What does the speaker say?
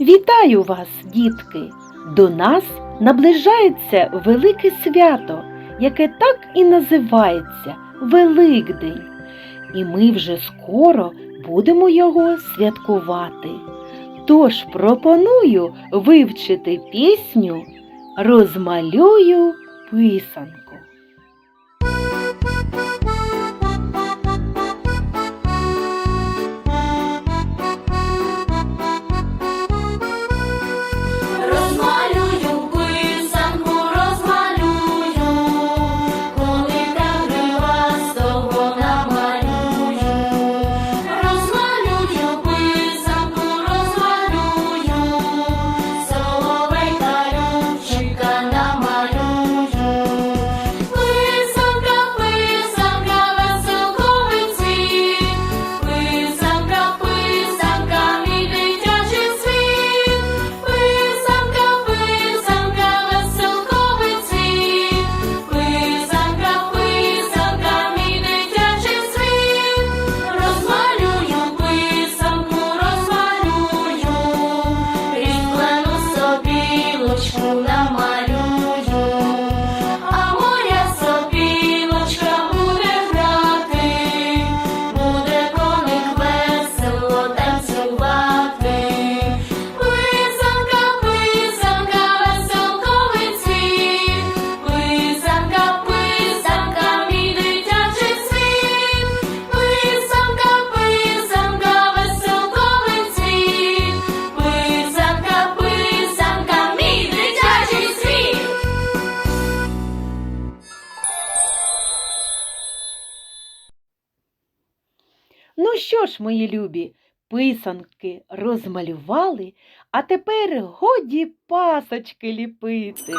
Вітаю вас, дітки! До нас наближається велике свято, яке так і називається Великдень. І ми вже скоро будемо його святкувати. Тож пропоную вивчити пісню Розмалюю писанку. Отож, мої любі, писанки розмалювали, а тепер годі пасочки ліпити.